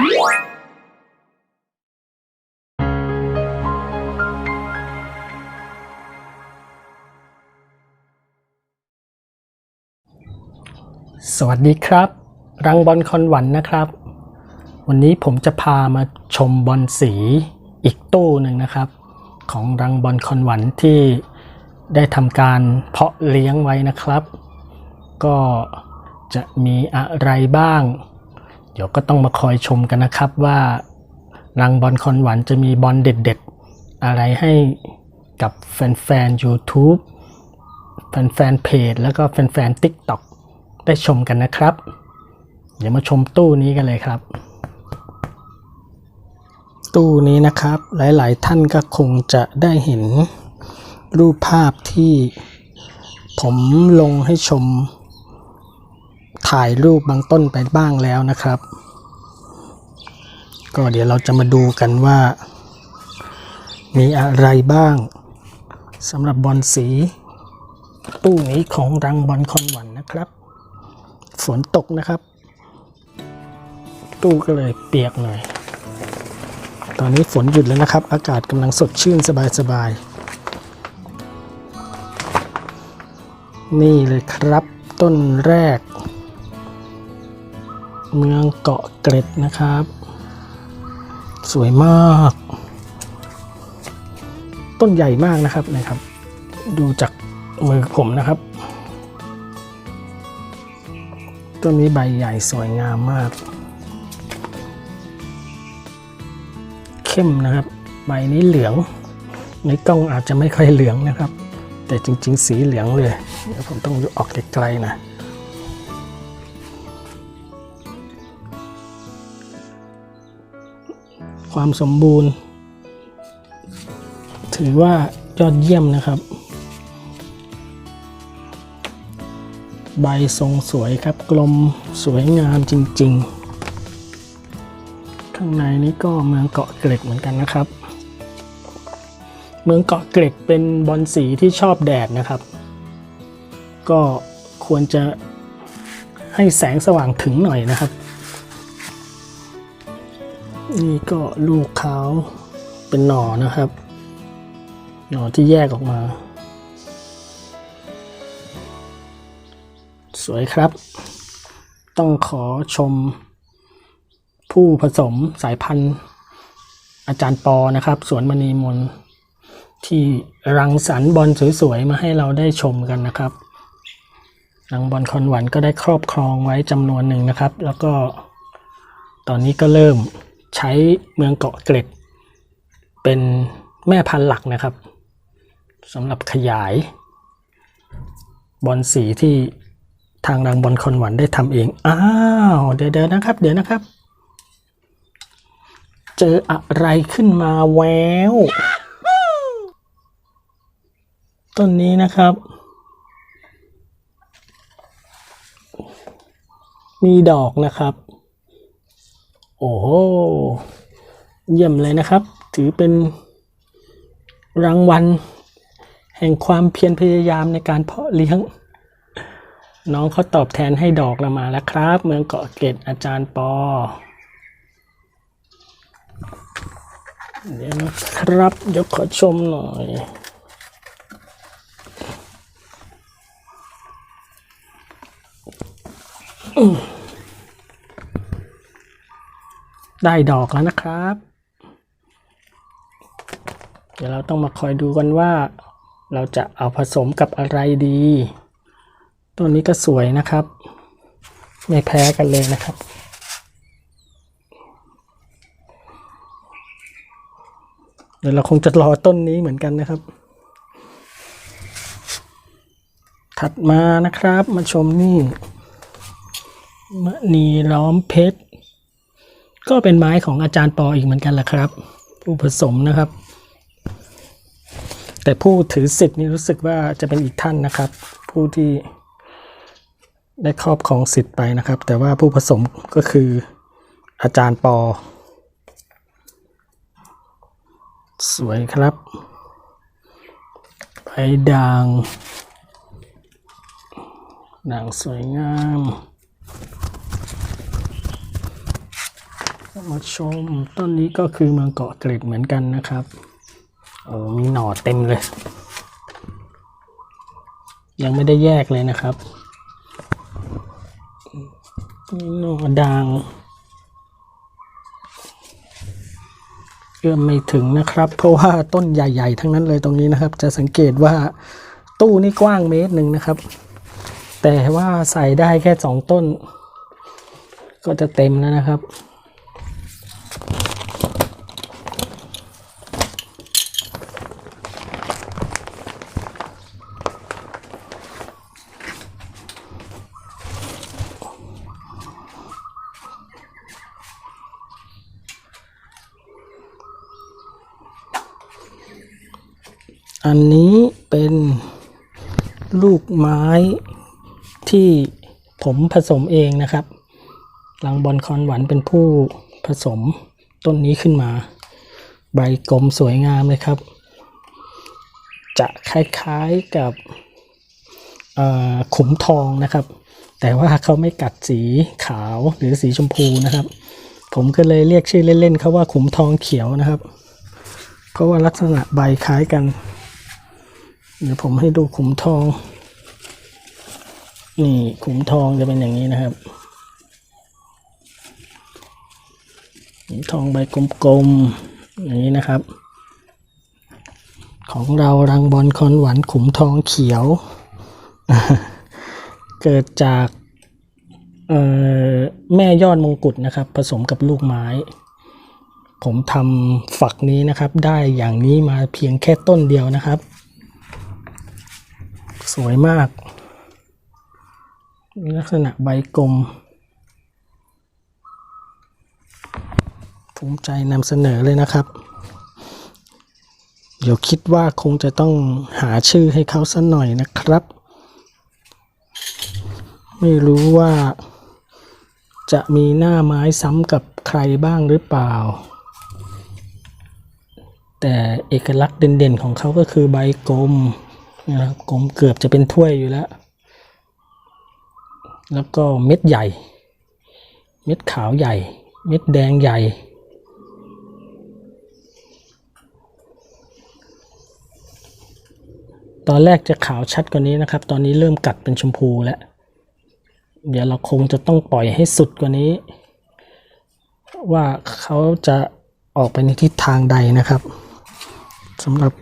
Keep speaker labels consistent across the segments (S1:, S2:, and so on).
S1: สวัสดีครับ รังบอลคอนหวันนะครับ วันนี้ผมจะพามาชมบอลสีอีกตู้หนึ่งนะครับ ของรังบอลคอนหวันที่ได้ทำการเพาะเลี้ยงไว้นะครับ ก็จะมีอะไรบ้าง เดี๋ยวก็ต้องมาคอยชมกันนะครับว่ารังบอลคอนหวันจะมีบอลเด็ดๆ อะไรให้กับแฟนๆ YouTube แฟนๆเพจแล้วก็แฟนๆ TikTok ได้ชมกันนะครับ เดี๋ยวมาชมตู้นี้กันเลยครับ ตู้นี้นะครับหลายๆ ท่านก็คงจะได้เห็นรูปภาพที่ผมลงให้ชม ถ่ายรูปบางต้นไปบ้างแล้วนะครับ ก็เดี๋ยวเราจะมาดูกันว่า มีอะไรบ้างสำหรับบอลสีตู้นี้ของรังบอลคอนวันนะครับ ฝนตกนะครับ ตู้ก็เลยเปียกหน่อย ตอนนี้ฝนหยุดแล้วนะครับ อากาศกำลังสดชื่นสบายๆนี่เลยครับต้นแรก เมืองเกาะเกร็ดนะครับ สวยมาก ต้นใหญ่มากนะครับนะครับ ดูจากมือผมนะครับต้นนี้ใบใหญ่สวยงามมาก เข้มนะครับ ใบนี้เหลือง ในกล้องอาจจะไม่ค่อยเหลืองนะครับ แต่จริง ๆ สีเหลืองเลยเดี๋ยวผมต้องออกไกลๆนะ ความสมบูรณ์ ถือว่ายอดเยี่ยมนะครับ ใบทรงสวยครับกลมสวยงามจริง ๆ ข้างในนี้ก็เมืองเกาะเกร็ดเหมือนกันนะครับ เมืองเกาะเกร็ดเป็นบอลสีที่ชอบแดดนะครับ ก็ควรจะให้แสงสว่างถึงหน่อยนะครับ นี่ก็ลูกเขาเป็นหน่อนะครับ หน่อที่แยกออกมา สวยครับ ต้องขอชม ผู้ผสมสายพันธุ์ อาจารย์ปอนะครับ สวนมณีมนที่รังสรรค์บอลสวยๆ มาให้เราได้ชมกันนะครับรังบอลคอนหวันก็ได้ครอบครองไว้จำนวนหนึ่งนะครับ แล้วก็ตอนนี้ก็เริ่ม ใช้เมืองเกาะเกร็ด เป็นแม่พันธุ์หลักนะครับสำหรับขยาย บอลสีที่ทางรังบอลคอนหวันได้ทำเอง อ้าว เดี๋ยวนะครับ เดี๋ยวนะครับ เจออะไรขึ้นมาแวว ต้นนี้นะครับ มีดอกนะครับ โอ้โห เยี่ยมเลยนะครับ ถือเป็นรางวัล แห่งความเพียรพยายามในการเพาะเลี้ยง น้องเขาตอบแทนให้ดอกเรามาแล้วครับ เมืองเกาะเกร็ดอาจารย์ปอเดี๋ยวนะครับเดี๋ยวขอชมหน่อย ได้ดอกแล้วนะครับ เดี๋ยวเราต้องมาคอยดูกันว่า เราจะเอาผสมกับอะไรดี ต้นนี้ก็สวยนะครับ ไม่แพ้กันเลยนะครับเดี๋ยวเราคงจะรอต้นนี้เหมือนกันนะครับ ถัดมานะครับ มาชมนี่มณีล้อมเพชร ก็เป็นไม้ของอาจารย์ปออีกเหมือนกันแหละครับ ผู้ผสมนะครับ แต่ผู้ถือสิทธิ์นี่รู้สึกว่าจะเป็นอีกท่านนะครับ ผู้ที่ได้ครอบครองสิทธิ์ไปนะครับ แต่ว่าผู้ผสมก็คืออาจารย์ปอ สวยครับใบด่างด่างสวยงาม มาชมต้นนี้ก็คือมืองเกาะเกร็ดเหมือนกันนะครับโอ้มีหน่อเต็มเลย ยังไม่ได้แยกเลยนะครับมีหน่อด่างเอื้อมไม่ถึงนะครับ เพราะว่าต้นใหญ่ ๆ ทั้งนั้นเลยตรงนี้นะครับ จะสังเกตว่าตู้นี่กว้างเมตรหนึ่งนะครับ แต่ว่าใส่ได้แค่สองต้น ก็จะเต็มแล้วนะครับ อันนี้เป็นลูกไม้ที่ผมผสมเองนะครับ ลังบอลคอนหวันเป็นผู้ผสมต้นนี้ขึ้นมา ใบกลมสวยงามเลยครับ จะคล้ายๆกับขุมทองนะครับ แต่ว่าเขาไม่กัดสีขาวหรือสีชมพูนะครับ ผมก็เลยเรียกชื่อเล่นๆเขาว่าขุมทองเขียวนะครับ เพราะว่าลักษณะใบคล้ายกัน เดี๋ยวผมให้ดูขุมทอง นี่ขุมทองจะเป็นอย่างนี้นะครับขุมทองใบกลมๆอย่างนี้นะครับ ของเรารังบอลคอนหวานขุมทองเขียว เกิดจากแม่ยอดมงกุฎนะครับ ผสมกับลูกไม้ ผมทำฝักนี้นะครับ ได้อย่างนี้มาเพียงแค่ต้นเดียวนะครับ สวยมาก มีลักษณะใบกลม ภูมิใจนำเสนอเลยนะครับ เดี๋ยวคิดว่าคงจะต้องหาชื่อให้เขาสักหน่อยนะครับ ไม่รู้ว่าจะมีหน้าไม้ซ้ำกับใครบ้างหรือเปล่า แต่เอกลักษณ์เด่นๆของเขาก็คือใบกลม นะครับกลมเกือบจะเป็นถ้วยอยู่แล้ว แล้วก็เม็ดใหญ่ เม็ดขาวใหญ่ เม็ดแดงใหญ่ ตอนแรกจะขาวชัดกว่านี้นะครับ ตอนนี้เริ่มกัดเป็นชมพูแล้ว เดี๋ยวเราคงจะต้องปล่อยให้สุดกว่านี้ ว่าเขาจะออกไปในทิศทางใดนะครับสำหรับ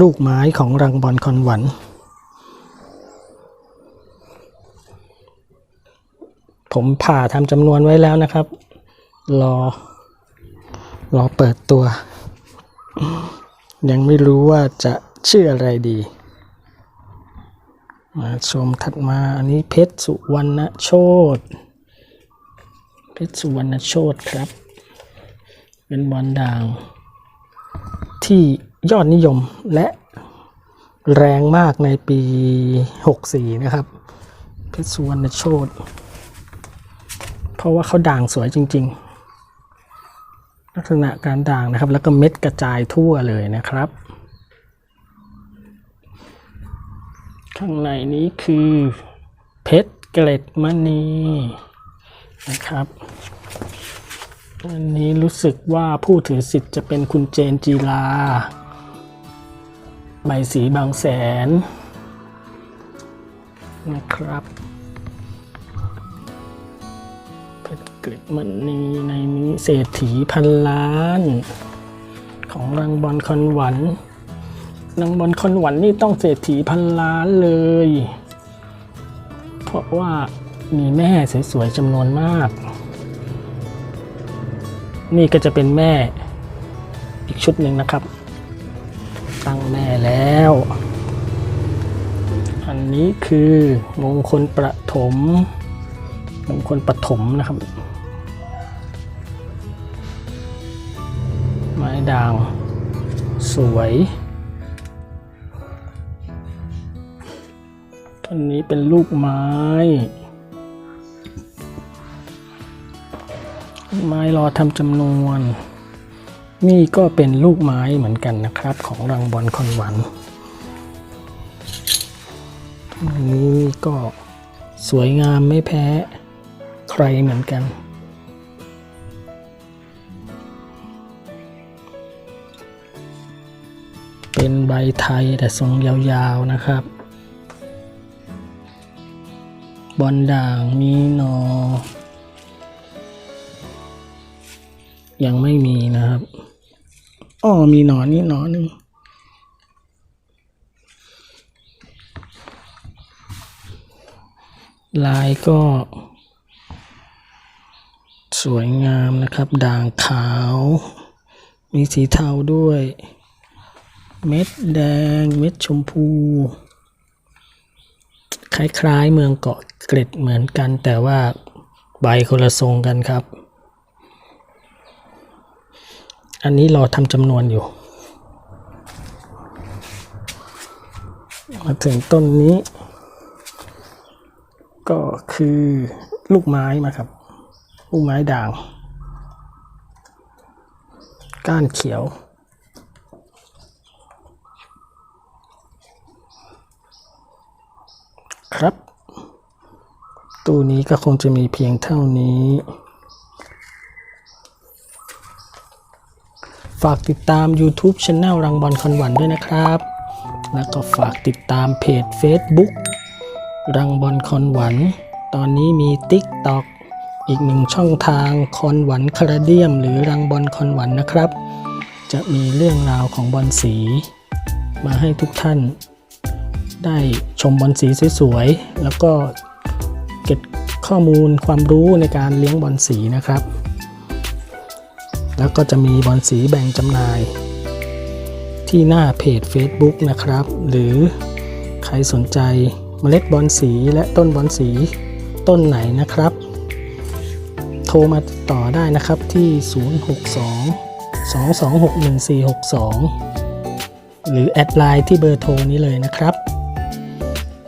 S1: ลูกไม้ของรังบอลคอนหวันผมผ่าทำจำนวนไว้แล้วนะครับ รอ รอเปิดตัว ยังไม่รู้ว่าจะชื่ออะไรดี มาชมถัดมาอันนี้เพชรสุวรรณโชตเพชรสุวรรณโชตครับ เป็นบอลด่างที่ ยอดนิยมและแรงมากในปี 64 นะครับ เพชรสุวรรณโชตเพราะว่าเขาด่างสวยจริง ๆ ลักษณะการด่างนะครับ แล้วก็เม็ดกระจายทั่วเลยนะครับ ข้างในนี้คือเพชรเกล็ดมณีนะครับ อันนี้รู้สึกว่าผู้ถือสิทธิ์จะเป็นคุณเจนจีลา ใบสีบางแสนนะครับเพชรเกล็ดมณีในนี้เศรษฐีพันล้าน ของรังบอลคอนหวันนางบอลคอนหวันนี่ต้องเศรษฐีพันล้านเลย เพราะว่ามีแม่สวยๆจำนวนมาก นี่ก็จะเป็นแม่อีกชุดหนึ่งนะครับ แม่แล้ว อันนี้คือมงคลประถม มงคลปฐมนะครับ ไม้ด่าง สวยต้นนี้เป็นลูกไม้ไม้รอทำจำนวน นี่ก็เป็นลูกไม้เหมือนกันนะครับ ของรังบอลคอนวันนี่ก็สวยงามไม่แพ้ใครเหมือนกัน เป็นใบไทยแต่ทรงยาวๆนะครับ บอลด่างมีนอ ยังไม่มีนะครับ อ้อมีหนอนนี่หนอนหนึ่งลายก็ สวยงามนะครับ ด่างขาว มีสีเทาด้วย เม็ดแดง เม็ดชมพู คล้ายๆเมืองเกาะเกร็ดเหมือนกันแต่ว่าใบคนละทรงกันครับ อันนี้รอทำจำนวนอยู่ มาถึงต้นนี้ ก็คือลูกไม้มาครับ ลูกไม้ด่าง ก้านเขียวครับ ตู้นี้ก็คงจะมีเพียงเท่านี้ ฝากติดตาม YouTube c h anel รังบอลคอนหวันด้วยนะครับ แล้วก็ฝากติดตามเพจ Facebook รังบอลคอนหวัน ตอนนี้มี TikTok อีกหนึ่งช่องทางคอนหวันคาราเดียม หรือรังบอลคอนหวันนะครับ จะมีเรื่องราวของบอลสี มาให้ทุกท่าน ได้ชมบอลสีสวยๆแล้วก็เก็บข้อมูลความรู้ในการเลี้ยงบอลสีนะครับ แล้วก็จะมีบอลสีแบ่งจำหน่าย ที่หน้าเพจ Facebook นะครับ หรือใครสนใจเมล็ดบอลสีและต้นบอลสีต้นไหนนะครับ โทรมาติดต่อได้นะครับที่ 062 226 1462 หรือแอดไลน์ที่เบอร์โทรนี้เลยนะครับ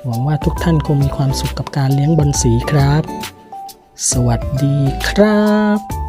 S1: หวังว่าทุกท่านคงมีความสุขกับการเลี้ยงบอลสีครับ สวัสดีครับ